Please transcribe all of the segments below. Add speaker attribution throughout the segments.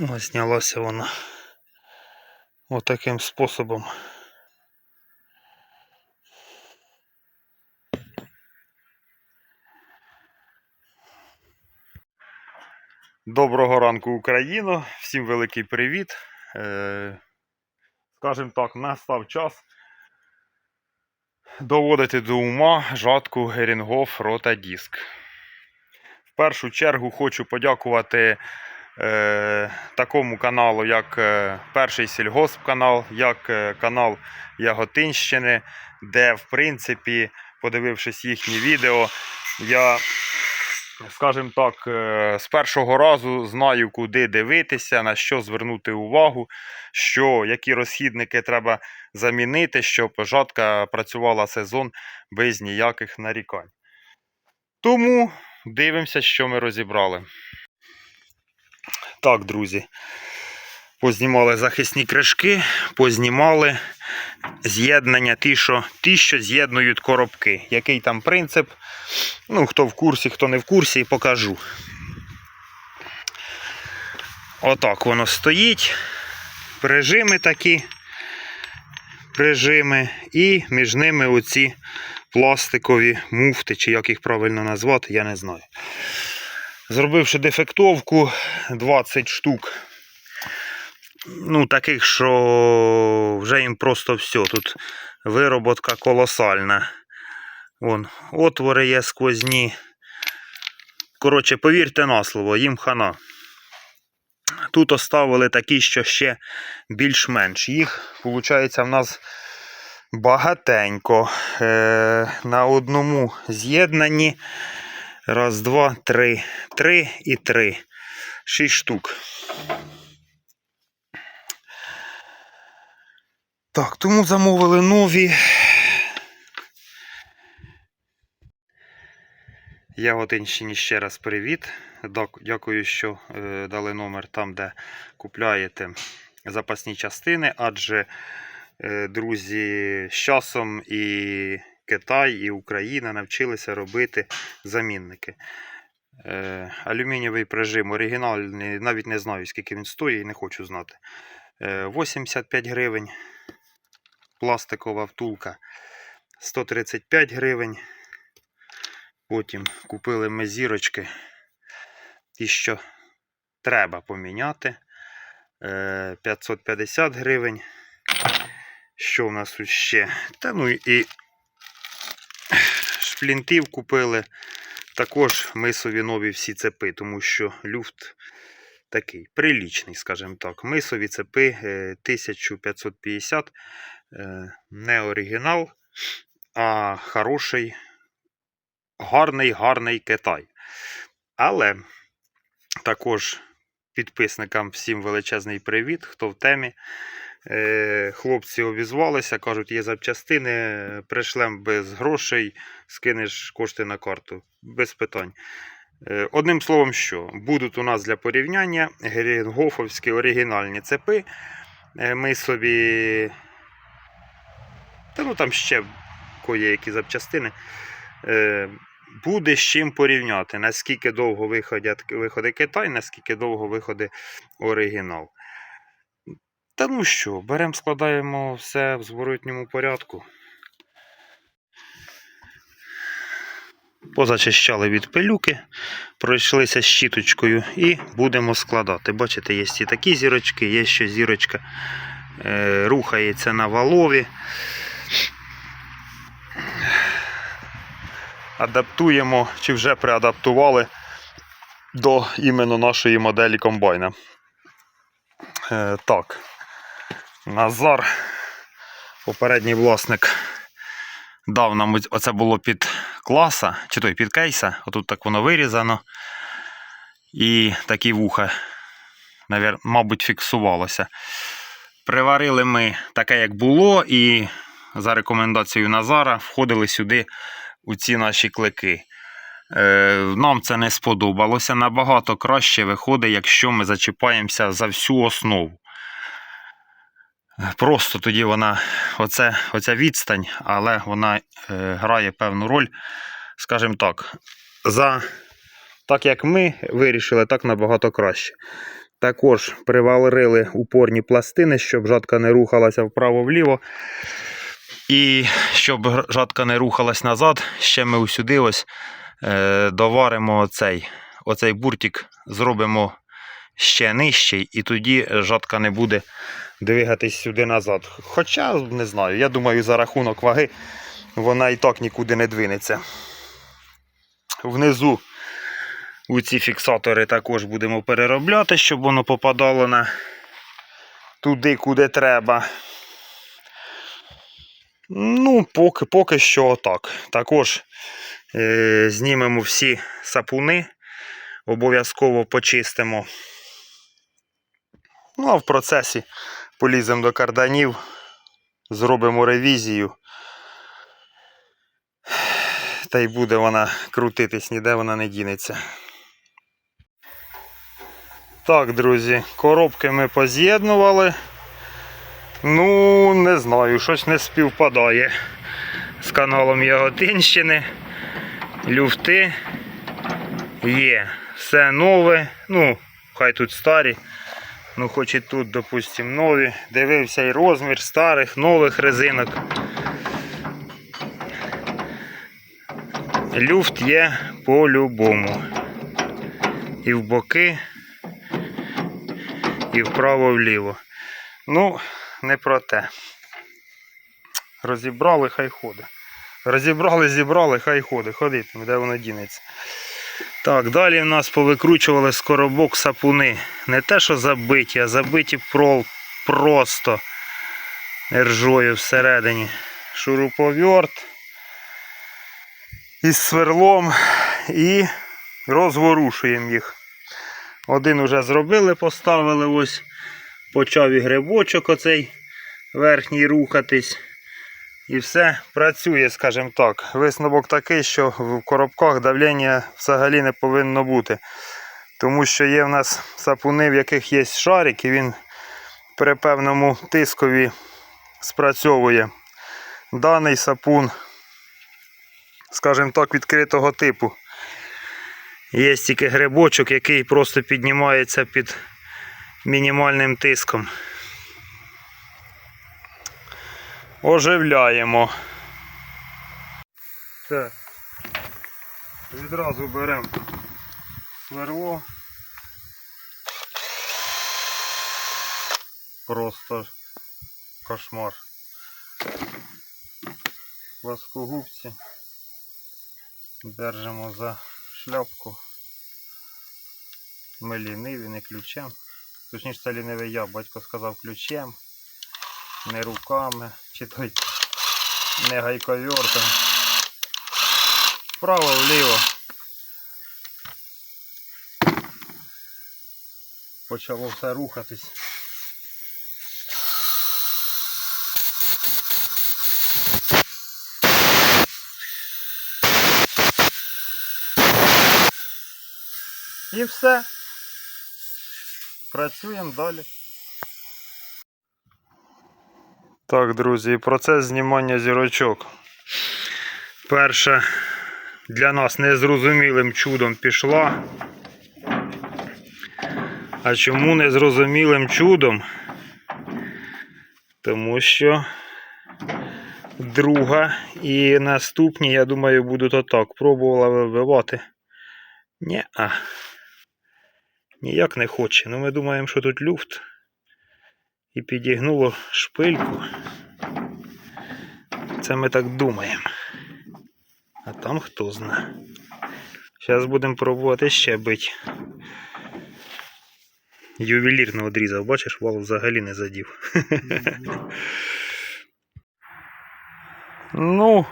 Speaker 1: Ось знялася вона отаким способом. Доброго ранку, Україно! Всім великий привіт. Е, Скажімо так, настав час доводити до ума жатку Герінгоф Рота Діск. В першу чергу хочу подякувати такому каналу, як е, перший сільгосп канал, як е, канал Яготинщини, де, в принципі, подивившись їхні відео, я, скажімо так, е, з першого разу знаю, куди дивитися, на що звернути увагу, що, які розхідники треба замінити, щоб жатка працювала сезон без ніяких нарікань. Тому дивимося, що ми розібрали. Так, друзі. Познімали захисні кришки, познімали з'єднання, ті, що, ті, що з'єднують коробки. Який там принцип? Ну, хто в курсі, хто не в курсі, покажу. Отак воно стоїть. Прижими такі. Прижими. І між ними оці пластикові муфти, чи як їх правильно назвати, я не знаю. Зробивши дефектовку 20 штук. Ну, таких, що вже їм просто все. Тут вироботка колосальна. Вон, отвори є сквозні. Коротше, повірте на слово, їм хана. Тут оставили такі, що ще більш-менш. Їх, виходить, в нас багатенько. Е, на одному з'єднанні. Раз, два, три. Три і три. Шість штук. Так, тому замовили нові. Яготинщині ще раз привіт. Дякую, що е, дали номер там, де купляєте запасні частини, адже е, друзі, з часом і Китай, і Україна навчилися робити замінники. Е, алюмінієвий прижим оригінальний, навіть не знаю, скільки він стоїть, і не хочу знати. Е, 85 гривень. Пластикова втулка 135 гривень. Потім купили ми зірочки. Ті, що треба поміняти. Е, 550 гривень. Що в нас ще? Та ну і шплінтів купили. Також мисові нові всі цепи, тому що люфт такий прилічний, скажімо так. Мисові цепи е, 1550. Е, Не оригінал, а хороший, гарний, гарний Китай. Але також підписникам всім величезний привіт, хто в темі. Е, Хлопці обізвалися, кажуть, є запчастини, пришлем без грошей, скинеш кошти на карту. Без питань. Е, Одним словом, що будуть у нас для порівняння герінгофовські оригінальні цепи. Е, Ми собі. Та ну там ще кое які запчастини. Буде з чим порівняти, наскільки довго виходять, виходить Китай, наскільки довго виходить оригінал. Та ну що, беремо, складаємо все в зворотньому порядку. Позачищали від пилюки, пройшлися щіточкою і будемо складати. Бачите, є і такі зірочки, є ще зірочка е, рухається на валові. Адаптуємо чи вже преадаптували до іменно нашої моделі комбайна. Е, так. Назар, попередній власник, дав нам оце було під класа, чи той під кейса. Отут так воно вирізано. І такі вуха, мабуть, фіксувалося. Приварили ми таке, як було, і за рекомендацією Назара входили сюди у ці наші клики. Е, нам це не сподобалося. Набагато краще виходить, якщо ми зачіпаємося за всю основу. Просто тоді вона, оце, оця відстань, але вона е, грає певну роль. Скажімо так, за так як ми вирішили, так набагато краще. Також приварили упорні пластини, щоб жатка не рухалася вправо-вліво. І щоб жатка не рухалась назад, ще ми усюди ось е, доваримо оцей, оцей буртик, зробимо ще нижчий, і тоді жатка не буде двигатись сюди назад. Хоча, не знаю, я думаю, за рахунок ваги вона і так нікуди не двинеться. Внизу у ці фіксатори також будемо переробляти, щоб воно попадало на туди, куди треба. Ну, поки, поки що отак. Також е, знімемо всі сапуни, обов'язково почистимо. Ну, а в процесі поліземо до карданів, зробимо ревізію. Та й буде вона крутитись, ніде вона не дінеться. Так, друзі, коробки ми поз'єднували. Ну, не знаю, щось не співпадає з каналом Яготинщини. Люфти є. Все нове. Ну, хай тут старі. Ну, хоч і тут, допустим, нові. Дивився і розмір старих, нових резинок. Люфт є по-любому. І в боки, і вправо-вліво. Ну, не про те. Розібрали, хай ходить. Розібрали, зібрали, хай ходить. Ходитиме, де воно дінеться. Так, далі в нас повикручували з коробок сапуни. Не те, що забиті, а забиті про, просто ржою всередині. Шуруповерт із сверлом і розворушуємо їх. Один уже зробили, поставили ось. Почав і грибочок оцей верхній рухатись. І все працює, скажімо так. Висновок такий, що в коробках давлення взагалі не повинно бути. Тому що є в нас сапуни, в яких є шарик, і він при певному тискові спрацьовує. Даний сапун, скажімо так, відкритого типу. Є тільки грибочок, який просто піднімається під мінімальним тиском. Оживляємо. Так. Відразу беремо сверло. Просто кошмар. Плоскогубці. Держимо за шляпку. Ми ліниві, не ключем. Точніше, це лінивий я, батько сказав ключем, не руками, чи той не гайковертом. Вправо, вліво. Почало все рухатись. І все. Працюємо далі. Так, друзі, процес знімання зірочок. Перша для нас незрозумілим чудом пішла. А чому незрозумілим чудом? Тому що друга і наступні, я думаю, будуть отак. Пробувала вибивати. Ні-а. Ніяк не хоче. Ну ми думаємо, що тут люфт. І підігнуло шпильку. Це ми так думаємо. А там хто знає. Зараз будемо пробувати ще бити. Ювелірно одрізав, бачиш, вал взагалі не задів. ну,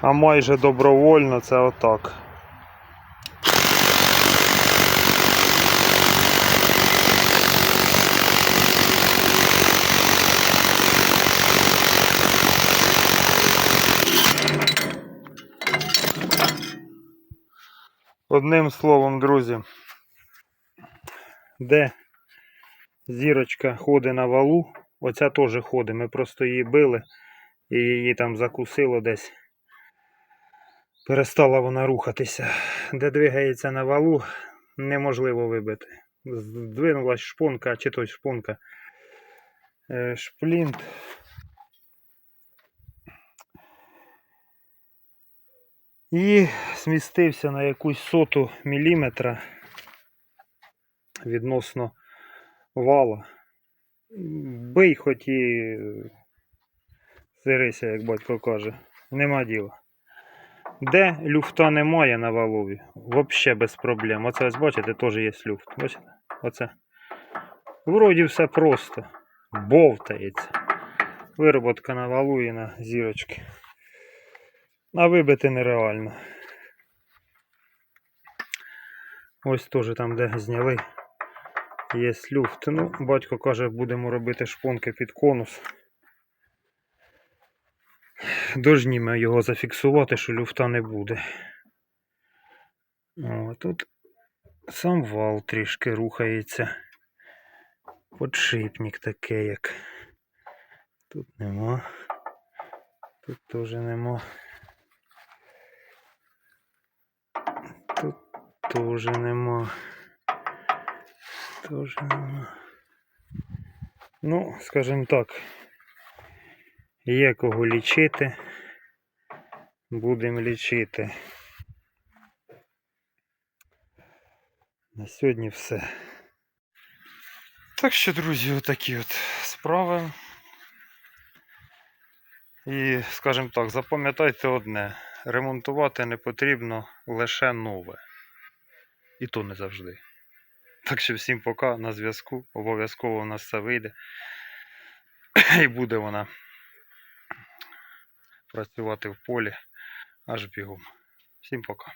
Speaker 1: а майже добровольно це отак. Одним словом, друзі, де зірочка ходить на валу, оця теж ходить. Ми просто її били і її там закусило десь. Перестала вона рухатися. Де двигається на валу, неможливо вибити. здвинулась шпонка, чи то шпонка. Е, Шплінт. І змістився на якусь соту міліметра відносно вала. Бий хоч і сирися, як батько каже. Нема діла. Де люфта немає на валові, взагалі без проблем. Оце ось бачите, теж є люфт. Бачите? Оце. Вроді все просто. Бовтається. Вироботка на валу і на зірочки. А вибити нереально. Ось теж там, де зняли, є люфт. Ну, батько каже, будемо робити шпонки під конус. Должні ми його зафіксувати, що люфта не буде. О, тут сам вал трішки рухається. Подшипник такий, як. Тут нема. Тут теж нема. Тут теж нема. Теж нема. Ну, скажімо так. Є кого лічити. Будемо лічити. На сьогодні все. Так що, друзі, отакі от справи. І, скажімо так, запам'ятайте одне: ремонтувати не потрібно лише нове. І то не завжди. Так що всім пока на зв'язку. Обов'язково у нас все вийде. І буде вона працювати в полі аж бігом. Всім пока.